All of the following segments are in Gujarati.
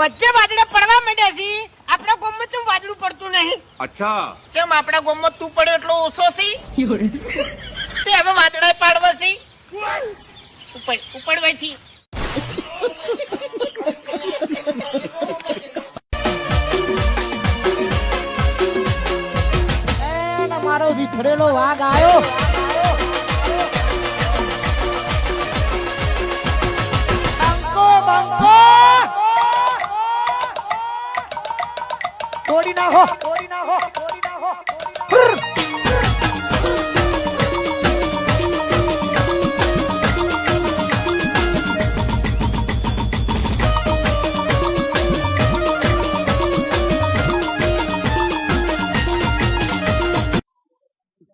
બધે વાદળા પડવા માંડ્યા છે. આપણા ગોમમાં તું વાદળું પડતું નહીં. અચ્છા. કેમ આપણા ગોમમાં તું પડ્યો એટલો ઓછો છે. તે હવે વાદળા પાડવા છે. ઉપર ઉપડવાથી મારો વિથડેલો વાઘ આવ્યો નાખો. તોડી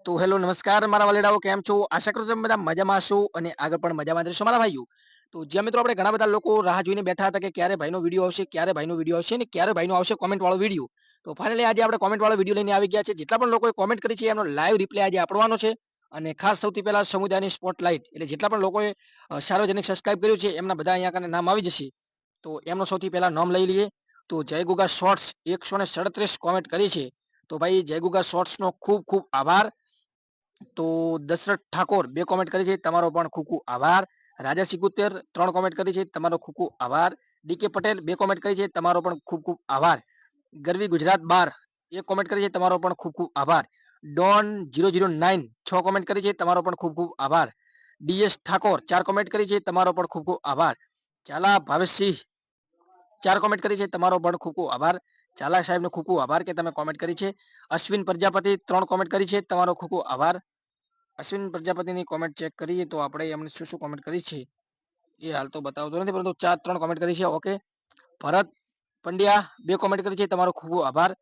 તો હેલો, નમસ્કાર. મારા વાલેડાઓ, કેમ છો? આશા કરું તમે બધા મજામાં છો અને આગળ પણ મજામાં રહેશો. મારા ભાઈઓ, તો જ્યાં મિત્રો આપણે ઘણા બધા લોકો રાહ જોઈને બેઠા હતા કે ક્યારે ભાઈનો વીડિયો આવશે, ક્યારે ભાઈનો વીડિયો આવશે ને ક્યારે ભાઈનો આવશે કોમેન્ટ વાળો વીડિયો. તો ફાઇનલી આજે આપણે કોમેન્ટ વાળો વીડિયો લઈને આવી ગયા છે જેટલા પણ લોકોએ કોમેન્ટ કરી છે, એમનો લાઈવ રિપ્લે આજે આપવાનો છે. અને ખાસ સૌથી પહેલા સમુદાયની સ્પોટલાઇટ એટલે જેટલા પણ લોકોએ સાર્વજનિક સબસ્ક્રાઇબ કર્યું છે, એમના બધા અહીંયા નામ આવી જશે. તો એમનો સૌથી પહેલા નામ લઈ લઈએ. તો જય ગુગા શોર્ટ્સ એકસો ને સડત્રીસ કોમેન્ટ કરી છે. તો ભાઈ જય ગુગા શોર્ટ્સનો ખૂબ ખૂબ આભાર. તો દશરથ ઠાકોર બે કોમેન્ટ કરી છે, તમારો પણ ખૂબ ખૂબ આભાર. રાજા સિકુતેર ત્રણ કોમેન્ટ કરી છે, તમારો ખૂબ ખૂબ આભાર. ડીકે પટેલ બે કોમેન્ટ કરી છે, તમારો પણ ખૂબ ખૂબ આભાર. ગરવી ગુજરાત બાર. એક કોમેન્ટ કરી છે તમારો પણ ખૂબ ખૂબ આભાર. ડોન જીરો જીરો નાઇન છ કોમેન્ટ કરી છે તમારો પણ ખૂબ ખૂબ આભાર. ડીએસ ઠાકોર ચાર કોમેન્ટ કરી છે તમારો પણ ખૂબ ખૂબ આભાર. ચાલા ભાવેશસિંહ ચાર કોમેન્ટ કરી છે તમારો પણ ખૂબ ખૂબ આભાર. ચાલા સાહેબનો ખૂબ ખૂબ આભાર કે તમે કોમેન્ટ કરી છે. અશ્વિન પ્રજાપતિ ત્રણ કોમેન્ટ કરી છે તમારો ખૂબ ખૂબ આભાર. અશ્વિન પ્રજાપતિની કોમેન્ટ ચેક કરીએ તો આપણે એમને શું શું કોમેન્ટ કરી છે એ હાલ તો બતાવતો નથી, પરંતુ ચાર ત્રણ કોમેન્ટ કરી છે ઓકે ભરત પંડ્યા, બે કોમેન્ટ કરી છે, તમારો ખૂબ આભાર.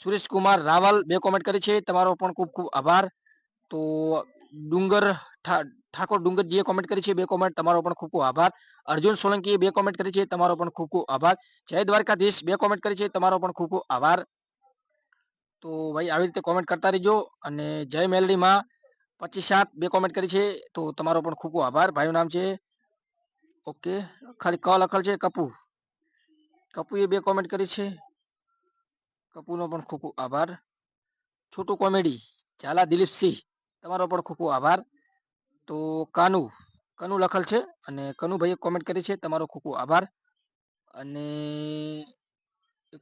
સુરેશ કુમાર રાવલ, બે કોમેન્ટ કરી છે, તમારો પણ ખૂબ ખૂબ આભાર. તો ડુંગર ઠાકોર ડુંગરજીએ કોમેન્ટ કરી છે, બે કોમેન્ટ તમારો પણ ખૂબ ખૂબ આભાર. અર્જુન સોલંકીએ બે કોમેન્ટ કરી છે, તમારો પણ ખૂબ ખૂબ આભાર. જય દ્વારકાધીશ, બે કોમેન્ટ કરી છે, તમારો પણ ખૂબ ખૂબ આભાર. તો ભાઈ, આવી રીતે કોમેન્ટ કરતા રહેજો અને જય મેલડીમાં પચીસ સાત બે કોમેન્ટ કરી છે, તો તમારો પણ ખૂબ ખૂબ આભાર. ભાઈનું નામ છે, ઓકે, ખાલી ક લખેલ છે કપુ કપુએ બે કોમેન્ટ કરી છે. કપુનો પણ ખૂબ ખૂબ આભાર. છોટું કોમેડી ઝાલા દિલીપસિંહ તમારો પણ ખૂબ ખૂબ આભાર. તો કાનુ, કનુ લખેલ છે અને કનુભાઈએ કોમેન્ટ કરી છે, તમારો ખૂબ ખૂબ આભાર. અને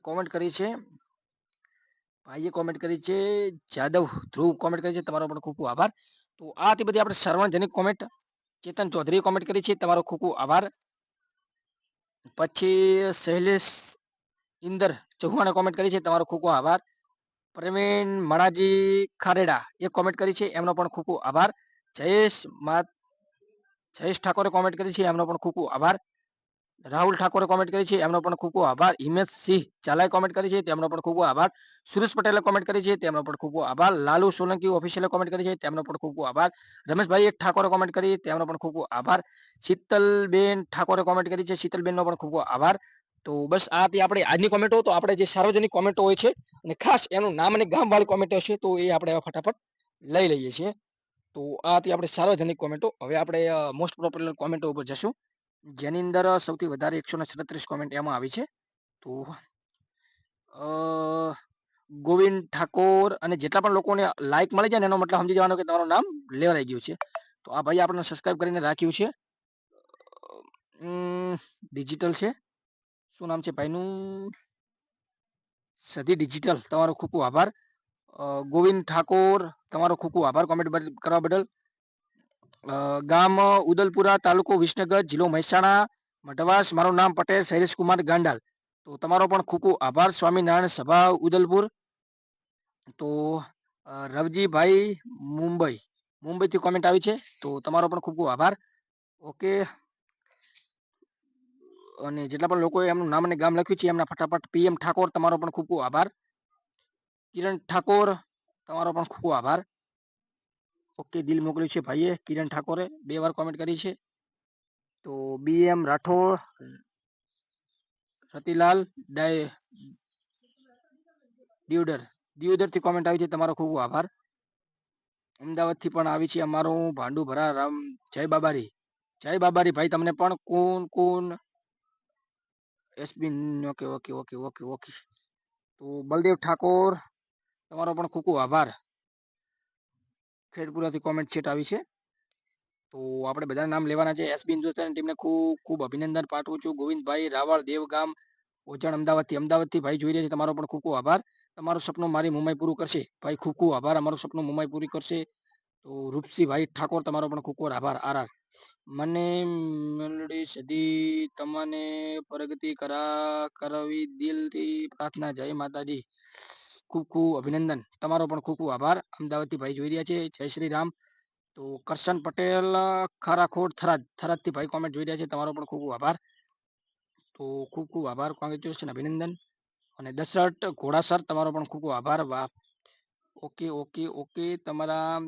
કોમેન્ટ કરી છે, ભાઈએ કોમેન્ટ કરી છે, જાદવ ધ્રુવ કોમેન્ટ કરી છે, તમારો પણ ખૂબ ખૂબ આભાર. તો આ હતી બધી આપણે સર્વજનિક કોમેન્ટ ચેતન ચૌધરીએ કોમેન્ટ કરી છે, તમારો ખૂબ આભાર. પછી, શૈલેષ ઇન્દર ચૌહાણે કોમેન્ટ કરી છે. તમારો ખૂબ ખૂબ આભાર. પ્રવીણ મણાજી ખારેડા એ કોમેન્ટ કરી છે. એમનો પણ ખૂબ ખૂબ આભાર. જયેશ મા, જયેશ ઠાકોરે કોમેન્ટ કરી છે. એમનો પણ ખૂબ ખૂબ આભાર. રાહુલ ઠાકોરે કોમેન્ટ કરી છે, એમનો પણ ખૂબ ખૂબ આભાર. હિમેશ સિંહ ચાલાએ કોમેન્ટ કરી છે, તેમનો પણ ખૂબ ખૂબ આભાર. સુરેશ પટેલે કોમેન્ટ કરી છે, તેમનો પણ ખૂબ ખૂબ આભાર. લાલુ સોલંકી ઓફિશિયલે કોમેન્ટ કરી છે, તેમનો પણ ખૂબ ખૂબ આભાર. રમેશભાઈ ઠાકોરે કોમેન્ટ કરી, તેમનો પણ ખૂબ ખૂબ આભાર. શીતલબેન ઠાકોરે કોમેન્ટ કરી છે, શીતલબેનનો પણ ખૂબ ખૂબ આભાર. તો બસ આ આપણે આજની કોમેન્ટો તો આપણે જે સાર્વજનિક કોમેન્ટો હોય છે, અને ખાસ એનું નામ અને ગામવાળી કોમેન્ટો છે તો એ આપણે ફટાફટ લઈ લઈએ છીએ. તો આ હતી આપણે સાર્વજનિક કોમેન્ટો હવે આપણે મોસ્ટ પોપ્યુલર કોમેન્ટો ઉપર જશું. જેની અંદર સૌથી વધારે એકસો ને છત્રીસ કોમેન્ટ એમાં આવી છે. તો ગોવિંદ ઠાકોર અને જેટલા પણ લોકોને લાઈક મળી જાય ને એનો મતલબ સમજી જવાનો કે તમારું નામ લેવાઈ ગયું છે. તો આ ભાઈ આપણને સબસ્ક્રાઇબ કરીને રાખ્યું છે. ડિજિટલ છે. શું નામ છે ભાઈનું? સધી ડિજિટલ તમારો ખૂબ ખૂબ આભાર. ગોવિંદ ઠાકોર, તમારો ખૂબ ખૂબ આભાર કોમેન્ટ કરવા બદલ. ગામ ઉદલપુરા તાલુકો વિસનગર, જિલ્લો મહેસાણા, મઢવાસ. મારું નામ પટેલ, શૈલેષ કુમાર ગાંડાલ. તો તમારો પણ ખૂબ ખૂબ આભાર. સ્વામિનારાયણ સભા ઉદલપુર. તો રવજીભાઈ મુંબઈ. મુંબઈથી કોમેન્ટ આવી છે. તો તમારો પણ ખૂબ ખૂબ આભાર. ઓકે અને જેટલા પણ લોકોએ એમનું નામ અને ગામ લખ્યું છે, એમના ફટાફટ પીએમ ઠાકોર, તમારો પણ ખૂબ ખૂબ આભાર. કિરણ ઠાકોર, તમારો પણ ખૂબ ખૂબ આભાર. ઓકે, દિલ મોકલ્યું છે ભાઈએ, કિરણ ઠાકોરે, બે વાર કોમેન્ટ કરી છે. તો બી એમ રાઠોડ, રતિલાલ, ડાય, દિયોદરથી કોમેન્ટ આવી છે, તમારો ખૂબ આભાર. અમદાવાદથી પણ આવી છે અમારું ભાંડુ ભરા રામ, જય બાબારી જય બાબારી ભાઈ, તમને પણ કોણ કોણ? SB okay okay okay okay okay તો બલદેવ ઠાકોર, તમારો પણ ખૂબ ખૂબ આભાર. ખેડપુરાથી કોમેન્ટ છેટ આવી છે. તો આપણે બધા નામ લેવાના છે. એસબી હિન્દુસ્તાન ટીમને ખૂબ ખૂબ અભિનંદન પાઠવું છું. ગોવિંદભાઈ રાવળ, દેવગામ, ઓજણ, અમદાવાદથી. અમદાવાદથી ભાઈ જોઈ રહ્યા છે. તમારો પણ ખૂબ ખૂબ આભાર. તમારું સપનું મારી મુંબઈ પૂરું કરશે. ભાઈ ખૂબ ખૂબ આભાર. અમારું સપનું મુંબઈ પૂરી કરશે. તો રૂપસીભાઈ ઠાકોર, તમારો પણ ખૂબ ખૂબ આભાર. આર મને મેલડી સદી તમને પ્રગતિ કરા, કરવી દિલથી પ્રાર્થના. જય માતાજી. ખૂબ ખૂબ અભિનંદન. તમારો પણ ખૂબ ખૂબ આભાર. અમદાવાદથી ભાઈ જોઈ રહ્યા છે. જય શ્રી રામ. તો કરશન પટેલ ખારાખોડ, થરાદ. થરાદથી ભાઈ કોમેન્ટ જોઈ રહ્યા છે. તમારો પણ ખૂબ ખૂબ આભાર. તો ખૂબ ખૂબ આભાર. કોંગ્રેચ્યુલેશન અભિનંદન. અને દશરથ ઘોડાસર તમારો પણ ખૂબ ખૂબ આભાર. વાહ. Okay okay okay. તમારા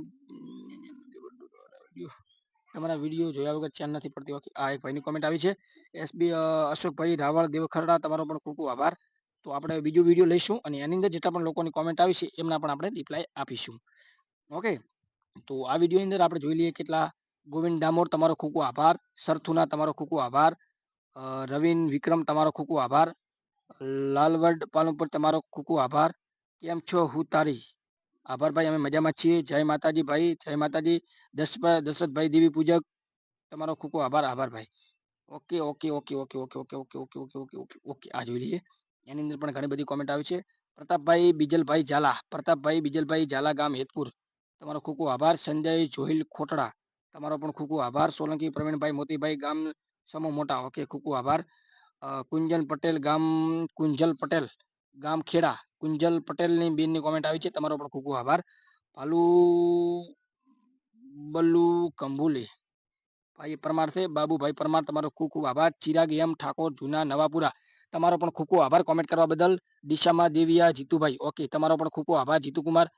તમારા વીડિયો જોયા વગર ચેન નથી પડતી. ઓકે આ એક ભાઈની કોમેન્ટ આવી છે. એસબી અશોકભાઈ રાવળ, દેવખરડા, તમારો પણ ખૂબ ખૂબ આભાર. તો આપણે બીજો વીડિયો લઈશું અને એની અંદર જેટલા પણ લોકોની કોમેન્ટ આવી છે એમના પણ આપણે રિપ્લાય આપીશું ઓકે તો આ વિડીયોની અંદર આપણે જોઈ લઈએ કેટલા ગોવિંદ ડામોર તમારો ખૂબ ખૂબ આભાર સરથુના તમારો ખૂબ ખૂબ આભાર રવિન વિક્રમ તમારો ખૂબ ખૂબ આભાર લાલવડ પાલનપુર તમારો ખૂબ ખૂબ આભાર કેમ છો હું તારી આભાર ભાઈ અમે મજામાં છીએ જય માતાજી ભાઈ જય માતાજી દશભાઈ દશરથભાઈ દેવી પૂજક તમારો ખૂબ ખૂબ આભાર આભાર ભાઈ okay okay okay okay okay okay okay okay okay okay okay okay આ જોઈ લઈએ એની અંદર પણ ઘણી બધી કોમેન્ટ આવી છે. પ્રતાપભાઈ બીજલભાઈ ઝાલા, પ્રતાપભાઈ બીજલભાઈ ઝાલા ગામ હેતપુર. તમારો ખૂબ ખૂબ આભાર. સંજય જોહિલ ખોટડા, તમારો પણ ખૂબ ખૂબ આભાર. સોલંકી પ્રવીણભાઈ મોતીભાઈ ગામ સમૂહ મોટા. ઓકે, ખૂબ ખૂબ આભાર. કુંજન પટેલ ગામ, કુંજલ પટેલ ગામ ખેડા. કુંજલ પટેલની બેનની કોમેન્ટ આવી છે. તમારો પણ ખૂબ ખૂબ આભાર. ભાલુ બલ્લુ કંબુલી. ભાઈ પરમાર છે. બાબુભાઈ પરમાર, તમારો ખૂબ ખૂબ આભાર. ચિરાગ એમ ઠાકોર, જૂના નવાપુરા. તમારો પણ ખૂબ ખૂબ આભાર કોમેન્ટ કરવા બદલ. દિશામાં દેવિયા, જીતુભાઈ. ઓકે તમારો પણ ખૂબ ખૂબ આભાર, જીતુકુમાર.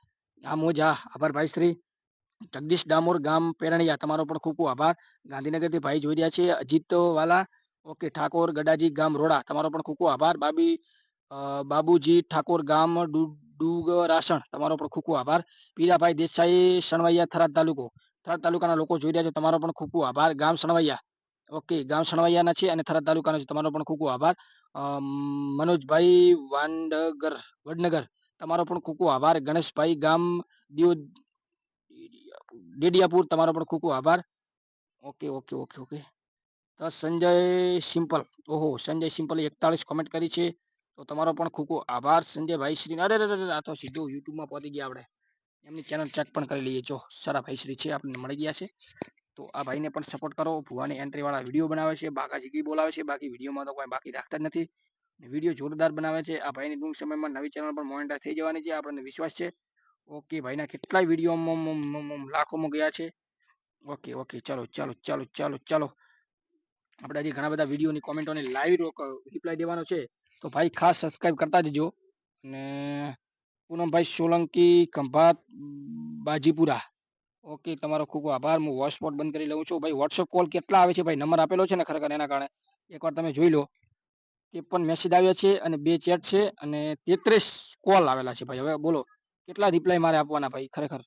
આ મોજ હા આભાર ભાઈ શ્રી. જગદીશ ડામોર, ગામ પેરણિયા, તમારો પણ ખૂબ ખૂબ આભાર. ગાંધીનગરથી ભાઈ જોઈ રહ્યા છે, અજીતવાલા. ઓકે ઠાકોર, ગડાજી, ગામ રોડા. તમારો પણ ખૂબ ખૂબ આભાર. બાબી બાબુજી, ઠાકોર, ગામ ડુગરાસણ. તમારો પણ ખૂબ ખૂબ આભાર. પીરાભાઈ દેસાઈ સણવૈયા થરાદ તાલુકો. થરાદ તાલુકાના લોકો જોઈ રહ્યા છે, તમારો પણ ખૂબ ખૂબ આભાર. ગામ સણવૈયા ઓકે ગામ સણવૈયાના છે અને થરાદ તાલુકાના છે, તમારો પણ ખૂબ ખૂબ આભાર. મનોજભાઈ વાંડગર, વડનગર. તમારો પણ ખૂબ ખૂબ આભાર. ગણેશભાઈ ગામ દીવ ડેડિયાપુર, તમારો પણ ખૂબ ખૂબ આભાર. Okay okay okay okay. તો સંજય સિમ્પલ. ઓહો, સંજય સિમ્પલ એકતાળીસ કોમેન્ટ કરી છે. તો તમારો પણ ખૂબ ખૂબ આભાર. સંજયભાઈ શ્રી, અરે અરે આ તો સીધું યુટ્યુબમાં પહોંચી ગયા આપણે. એમની ચેનલ ચેક પણ કરી લઈએ. જો, સારા ભાઈ શ્રી છે, આપણને મળી ગયા છે. તો આ ભાઈને પણ સપોર્ટ કરો. ભુવાની એન્ટ્રી વાળા વીડિયો બનાવે છે, બાકા જીગી બોલાવે છે, બાકી વિડીયોમાં તો કોઈ બાકી રાખતા જ નથી. વીડિયો જોરદાર બનાવે છે. આ ભાઈની ટૂંક સમયમાં નવી ચેનલ પણ મોનિટર થઈ જવાની છે, આપણને વિશ્વાસ છે. ઓકે ભાઈના કેટલાય વીડિયો લાખોમાં ગયા છે. ઓકે ઓકે ચાલો ચાલો ચાલો ચાલો ચાલો. આપણે હજી ઘણા બધા વિડીયોની કોમેન્ટોની લાઈવ રિપ્લાય દેવાનો છે. તો ભાઈ ખાસ સબસ્ક્રાઈબ કરતા જજો. અને પૂનમભાઈ સોલંકી, ખંભાત, બાજીપુરા. ઓકે, તમારો ખૂબ આભાર. હું વોટ્સપોટ બંધ કરી લઉં છું. ભાઈ વોટ્સઅપ કોલ કેટલા આવે છે? ભાઈ, નંબર આપેલો છે ને ખરેખર એના કારણે? એકવાર તમે જોઈ લો. ત્રેપન મેસેજ આવ્યા છે અને બે ચેટ છે અને તેત્રીસ કોલ આવેલા છે. ભાઈ, હવે બોલો, કેટલા રિપ્લાય મારે આપવાના ભાઈ, ખરેખર?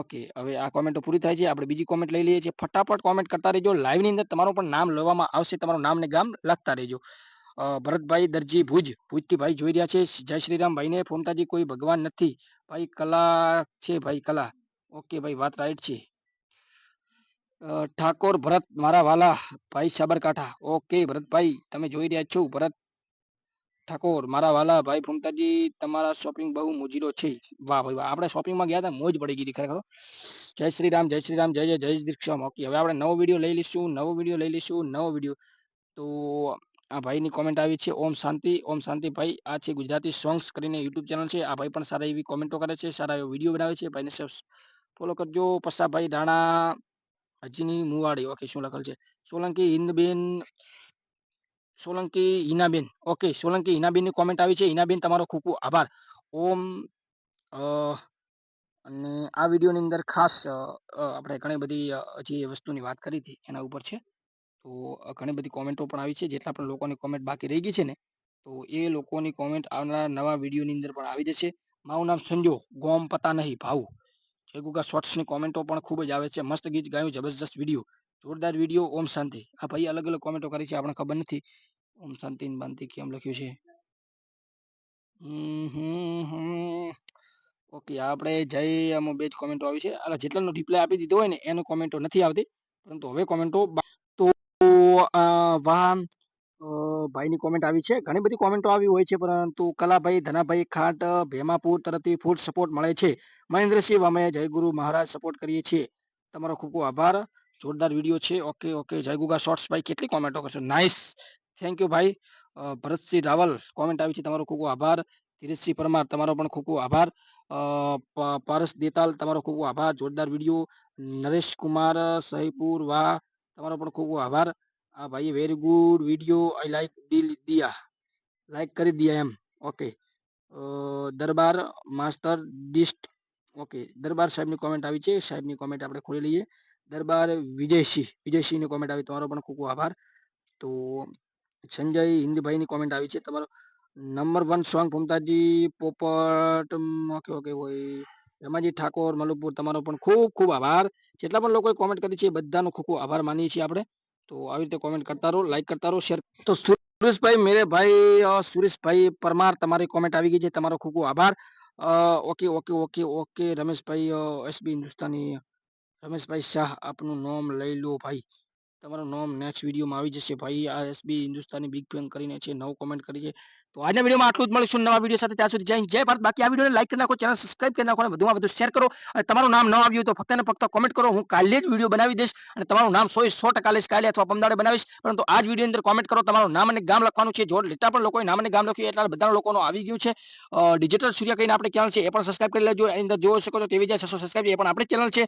ઓકે, હવે આ કોમેન્ટો પૂરી થાય છે. આપણે બીજી કોમેન્ટ લઈ લઈએ છીએ. ફટાફટ કોમેન્ટ કરતા રહેજો. લાઈવની અંદર તમારું પણ નામ લેવામાં આવશે. તમારું નામ ને ગામ લખતા રહેજો. ભરતભાઈ દરજી ભુજ, ભુજથી ભાઈ જોઈ રહ્યા છે. જય શ્રીરામ ભાઈને ફોમતાજી કોઈ ભગવાન નથી. ભાઈ, કલા છે ભાઈ, કલા. ઓકે ભાઈ, વાત રાઈટ છે. ઠાકોર ભરત મારા વાલા, ભાઈ સાબરકાંઠા. ઓકે ભરતભાઈ તમે જોઈ રહ્યા છો ભરત ઠાકોર મારા વાલા. ભાઈ ભૂમતાજી, તમારા શોપિંગ બહુ મોજીલો છે. વાહ ભાઈ, વાહ. આપણે શોપિંગમાં ગયા હતા, મોજ પડી ગઈ ખરેખર જય શ્રી રામ, જય શ્રી રામ, જય જય જય દીક્ષામ ઓકે, હવે આપણે નવો વીડિયો લઈ લઈશું, નવો વીડિયો લઈ લઈશું, નવો વીડિયો તો આ ભાઈની કોમેન્ટ આવી છે, ઓમ શાંતિ ઓમ શાંતિ ભાઈ. આ છે ગુજરાતી સોંગ્સ કરીને યુટ્યુબ ચેનલ છે. આ ભાઈ પણ સારા એવી કોમેન્ટો કરે છે, સારા એવો વીડિયો બનાવે છે. ભાઈને ફોલો કરજો, પસાભાઈ ધાણા હજીની મુવાડી. ઓકે શું લખેલ છે? સોલંકી હિન્દબેન સોલંકી હિનાબેન. ઓકે સોલંકી હિનાબેનની કોમેન્ટ આવી છે. હિનાબેન, તમારો ખૂબ ખૂબ આભાર. ઓમ અને આ વિડીયોની અંદર ખાસ આપણે ઘણી બધી જે વસ્તુની વાત કરી હતી એના ઉપર છે. તો ઘણી બધી કોમેન્ટો પણ આવી છે. જેટલા પણ લોકોની કોમેન્ટ બાકી રહી ગઈ છે ને, તો એ લોકોની કોમેન્ટ આવનારા નવા વિડીયોની અંદર પણ આવી જશે. મારું નામ સંજો ગોમ પતા નહીં ભાવ. જય શોર્ટ્સની કોમેન્ટો પણ ખૂબ જ આવે છે. મસ્ત ગીત ગાયું, જબરજસ્ત વીડિયો જોરદાર વીડિયો ઓમ શાંતિ. આ ભાઈ અલગ અલગ કોમેન્ટો કરી છે આપણે ખબર નથી. ઓમ શાંતિ બાંતિ કેમ લખ્યું છે? ઓકે, આપણે જય આમાં બે જ કોમેન્ટો આવી છે. આ જેટલાનો રિપ્લાય આપી દીધો હોય ને, એનો કોમેન્ટો નથી આવતી. પરંતુ હવે કોમેન્ટો તો વાહ ભાઈની કોમેન્ટ આવી છે. ઘણી બધી કોમેન્ટો આવી હોય છે, પરંતુ કલાભાઈ, ધનાભાઈ ખાટ, ભેમાપુર તરફથી ફૂલ સપોર્ટ મળે છે. મહેન્દ્રસિંહ અમે જયગુરુ મહારાજ સપોર્ટ કરીએ છીએ. તમારો ખૂબ ખૂબ આભાર. જોરદાર વીડિયો છે. ઓકે ઓકે જયગુગા શોર્ટ્સ ભાઈ, કેટલી કોમેન્ટો કરશો? નાઇસ થેન્ક યુ ભાઈ. ભરતસિંહ રાવલ કોમેન્ટ આવી છે. તમારો ખૂબ ખૂબ આભાર. ધીરજસિંહ પરમાર, તમારો પણ ખૂબ ખૂબ આભાર. પારસ દેતાલ, તમારો ખૂબ ખૂબ આભાર. જોરદાર વીડિયો નરેશ કુમાર સહીપુર વાહ. તમારો પણ ખૂબ ખૂબ આભાર. આ ભાઈ very good video I like deal દિયા લાઈક કરી દિયા એમ. ઓકે દરબાર માસ્ટર ડિસ્ટ ઓકે દરબાર સાહેબની કોમેન્ટ આવી છે. સાહેબની કોમેન્ટ આપણે ખોલી લઈએ. દરબાર વિજયસિંહ. વિજયસિંહની કોમેન્ટ આવી. તમારો પણ ખૂબ આભાર. તો સંજય હિન્દભાઈની કોમેન્ટ આવી છે. તમારો નંબર વન સોંગ ભૂમતાજી પોપટ ઓકે ઓકે હોય રમાજી ઠાકોર મલુપુર તમારો પણ ખૂબ ખૂબ આભાર. જેટલા પણ લોકોએ કોમેન્ટ કરી છે બધાનો ખૂબ ખૂબ આભાર માનીએ છીએ આપણે. તો આવી રીતે કોમેન્ટ કરતા રહો લાઈક કરતા રહો શેર તો સુરેશભાઈ, મેરે ભાઈ સુરેશભાઈ પરમાર, તમારી કોમેન્ટ આવી ગઈ છે, તમારો ખૂબ ખૂબ આભાર. Okay okay okay okay Rameshbhai SB Hindustani, Rameshbhai Shah, આપનું નામ લઈ લો ભાઈ. તમારું નામ નેક્સ્ટ વિડીયોમાં આવી જશે ભાઈ. આ એસબી હિન્દુસ્તાની બિગ ફેન કરીને છે, નવું કોમેન્ટ કરી છે. તો આજના વિડીયોમાં આટલું જ મળીશું નવા વીડિયો સાથે. ત્યાં સુધી જય જય ભારત. બાકી આ વિડીયોને લાઈક કરી નાખો ચેનલ સબસ્ક્રાઇબ કરી નાખો અને વધુમાં વધુ શેર કરો. અને તમારું નામ ન આવ્યું તો ફક્ત ને ફક્ત કોમેન્ટ કરો. હું કાલે જ વીડિયો બનાવી દઈશ અને તમારું નામ સો સો ટકા લઈશ. કાલે અથવા પમદાડે બનાવીશ. પરંતુ આ જ વીડિયો અંદર કોમેન્ટ કરો. તમારું નામ અને ગામ લખવાનું છે. જો લેતા પણ લોકોએ નામ અને ગામ લખ્યું એટલા બધા લોકોનો આવી ગયું છે. ડિજિટલ સૂર્ય કહીને આપણે ચેનલ છે એ પણ સબસ્ક્રાઇબ કરી લેજો. એની અંદર જોઈ શકો છો તેવી જાય છસો સબસ્ક્રાઇબ એ પણ આપણી ચેનલ છે.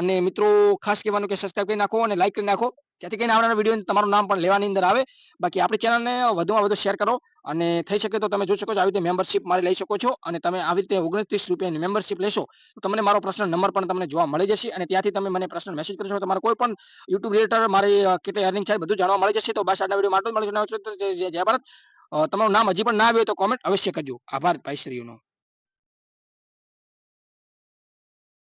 અને મિત્રો, ખાસ કહેવાનું કે સબસ્ક્રાઇબ કરી નાખો અને લાઈક કરી નાખો. જેથી કરીને આવનારા વીડિયો તમારું નામ પણ લેવાની અંદર આવે. બાકી આપણી ચેનલને વધુમાં વધુ શેર કરો અને થઈ શકે તો તમે જોઈ શકો છો આવી રીતે મેમ્બરશિપ મારી લઈ શકો છો અને તમે આવી રીતે ઓગણત્રીસ રૂપિયાની મેમ્બરશિપ લેશો તો તમને મારો પ્રશ્ન નંબર પણ તમને જોવા મળી જશે અને ત્યાંથી તમે મને પ્રશ્ન મેસેજ કરશો તમારે કોઈ પણ યુટ્યુબ રિલેટર મારી કેટલી અર્નિંગ છે બધું જાણવા મળી જશે તો બસ આજના વીડિયો માટે મળીશું. જય ભારત. તમારું નામ હજી પણ ના આવ્યું તો કોમેન્ટ અવશ્ય કરજો. આભાર, ભાઈ શ્રીઓનો